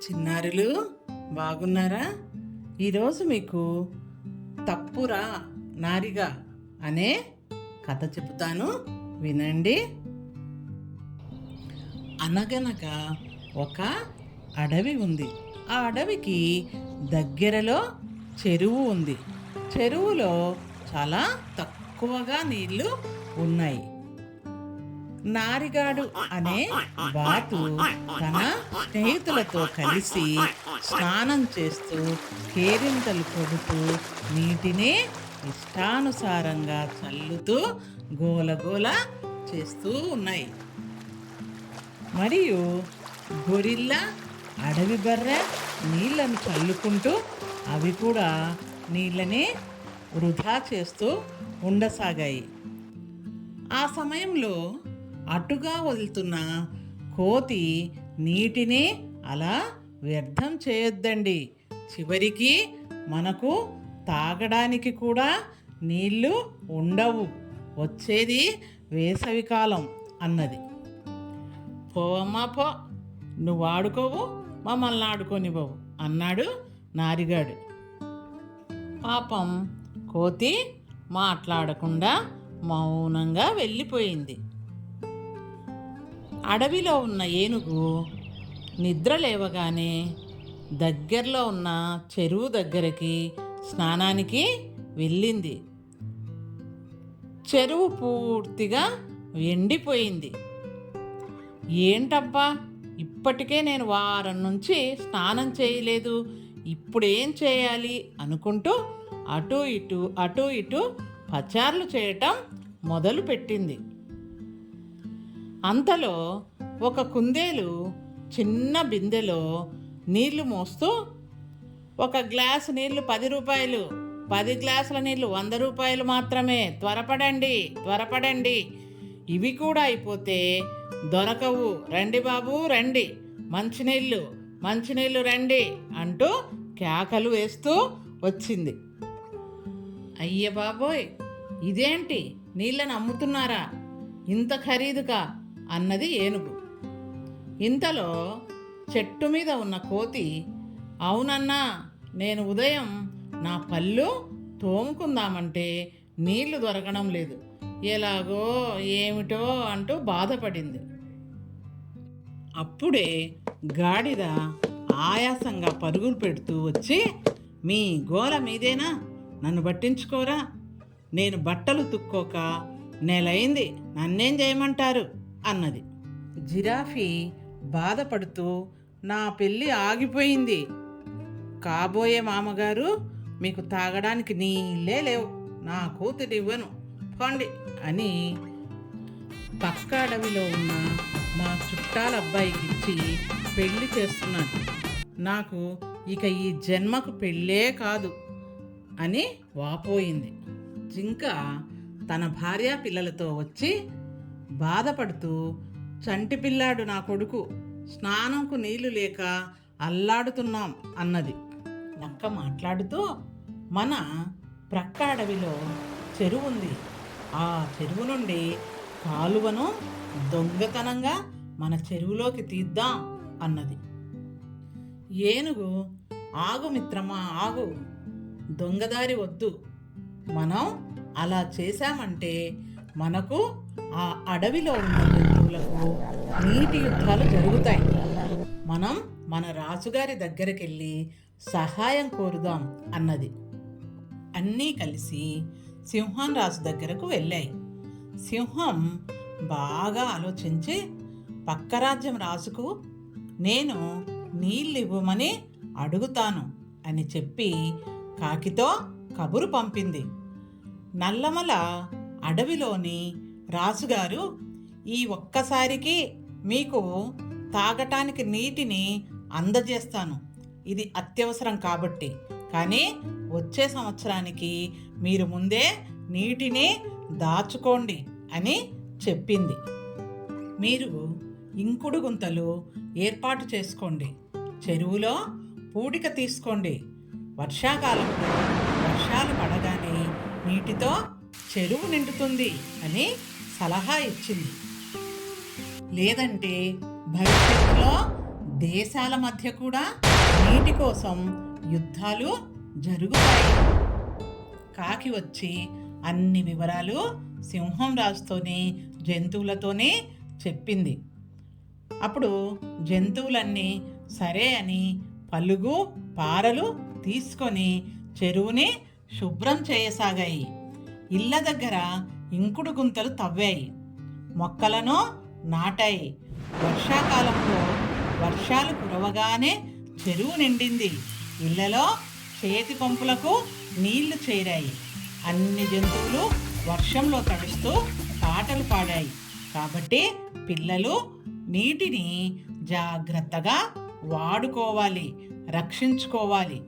చిన్నారులు బాగున్నారా? ఈరోజు మీకు తప్పురా నారిగా అనే కథ చెబుతాను. వినండి. అనగనగా ఒక అడవి ఉంది. ఆ అడవికి దగ్గరలో చెరువు ఉంది. చెరువులో చాలా తక్కువగా నీళ్ళు ఉన్నాయి. నారిగాడు అనే బాతు తన స్నేహితులతో కలిసి స్నానం చేస్తూ కేరింతలు కొడుతూ నీటిని ఇష్టానుసారంగా చల్లుతూ గోలగోల చేస్తూ ఉన్నాయి. మరియు గొరిల్లా అడవి బర్రె నీళ్ళను చల్లుకుంటూ అవి కూడా నీళ్ళని వృధా చేస్తూ ఉండసాగాయి. ఆ సమయంలో అటుగా వదులుతున్న కోతి నీటిని అలా వ్యర్థం చేయొద్దండి. చివరికి మనకు తాగడానికి కూడా నీళ్ళు ఉండవు. వచ్చేది వేసవికాలం అన్నది. పోవమ్మా పో. నువ్వు ఆడుకోవు మమ్మల్ని ఆడుకోనివ్వవు అన్నాడు నారిగాడు. పాపం కోతి మాట్లాడకుండా మౌనంగా వెళ్ళిపోయింది. అడవిలో ఉన్న ఏనుగు నిద్ర లేవగానే దగ్గరలో ఉన్న చెరువు దగ్గరికి స్నానానికి వెళ్ళింది. చెరువు పూర్తిగా ఎండిపోయింది. ఏంటబ్బా ఇప్పటికే నేను వారం నుంచి స్నానం చేయలేదు ఇప్పుడేం చేయాలి అనుకుంటూ అటు ఇటు అటు ఇటు పచార్లు చేయటం మొదలుపెట్టింది. అంతలో ఒక కుందేలు చిన్న బిందెలో నీళ్ళు మోస్తూ ఒక గ్లాస్ నీళ్ళు పది రూపాయలు పది గ్లాసుల నీళ్ళు వంద రూపాయలు మాత్రమే. త్వరపడండి త్వరపడండి. ఇవి కూడా అయిపోతే దొరకవు. రండి బాబు రండి. మంచినీళ్ళు మంచినీళ్ళు రండి అంటూ కేకలు వేస్తూ వచ్చింది. అయ్య బాబోయ్! ఇదేంటి? నీళ్ళని అమ్ముతున్నారా? ఇంత ఖరీదుగా అన్నది ఏనుగు. ఇంతలో చెట్టు మీద ఉన్న కోతి అవునన్నా నేను ఉదయం నా పళ్ళు తోముకుందామంటే నీళ్ళు దొరకడం లేదు. ఎలాగో ఏమిటో అంటూ బాధపడింది. అప్పుడే గాడిద ఆయాసంగా పరుగులు పెడుతూ వచ్చి మీ గోల మీదేనా? నన్ను పట్టించుకోరా? నేను బట్టలు తుక్కోక నెలయింది. నన్నేం చేయమంటారు? అన్నది. జిరాఫీ బాధపడుతూ నా పెళ్ళి ఆగిపోయింది. కాబోయే మామగారు మీకు తాగడానికి నీళ్ళే లేవు. నా కూతురు ఇవ్వను. పోండి అని పక్క అడవిలో ఉన్న మా చుట్టాల అబ్బాయికి ఇచ్చి పెళ్ళి చేస్తున్నాను నాకు ఇక ఈ జన్మకు పెళ్ళే కాదు అని వాపోయింది. జింక తన భార్య పిల్లలతో వచ్చి బాధపడుతూ చంటి పిల్లాడు నా కొడుకు స్నానంకు నీళ్ళు లేక అల్లాడుతున్నాం అన్నది. నక్క మాట్లాడుతూ మన ప్రక్క అడవిలో చెరువు ఉంది ఆ చెరువు నుండి కాలువను దొంగతనంగా మన చెరువులోకి తీద్దాం అన్నది. ఏనుగు ఆగు మిత్రమా ఆగు. దొంగదారి వద్దు. మనం అలా చేశామంటే మనకు ఆ అడవిలో ఉన్న జంతువులకు నీటి యుద్ధాలు జరుగుతాయి. మనం మన రాజుగారి దగ్గరికి వెళ్ళి సహాయం కోరుదాం అన్నది. అన్నీ కలిసి సింహం రాజు దగ్గరకు వెళ్ళాయి. సింహం బాగా ఆలోచించి పక్క రాజ్యం రాజుకు నేను నీళ్ళు ఇవ్వమని అడుగుతాను అని చెప్పి కాకితో కబురు పంపింది. నల్లమల అడవిలోని రాజుగారు ఈ ఒక్కసారికి మీకు తాగటానికి నీటిని అందజేస్తాను. ఇది అత్యవసరం కాబట్టి. కానీ వచ్చే సంవత్సరానికి మీరు ముందే నీటిని దాచుకోండి అని చెప్పింది. మీరు ఇంకుడు గుంతలు ఏర్పాటు చేసుకోండి. చెరువులో పూడిక తీసుకోండి. వర్షాకాలంలో వర్షాలు పడగానే నీటితో చెరువు నిండుతుంది అని సలహా ఇచ్చింది. లేదంటే భవిష్యత్తులో దేశాల మధ్య కూడా నీటి కోసం యుద్ధాలు జరుగుతాయి. కాకి వచ్చి అన్ని వివరాలు సింహం రాజుతోనే జంతువులతోనే చెప్పింది. అప్పుడు జంతువులన్నీ సరే అని పలుగు పారలు తీసుకొని చెరువుని శుభ్రం చేయసాగాయి. ఇళ్ళ దగ్గర ఇంకుడు గుంతలు తవ్వాయి. మొక్కలను నాటాయి. వర్షాకాలంలో వర్షాలు కురవగానే చెరువు నిండింది. ఇళ్ళలో చేతి పంపులకు నీళ్ళు చేరాయి. అన్ని జంతువులు వర్షంలో తడుస్తూ పాటలు పాడాయి. కాబట్టి పిల్లలు నీటిని జాగ్రత్తగా వాడుకోవాలి రక్షించుకోవాలి.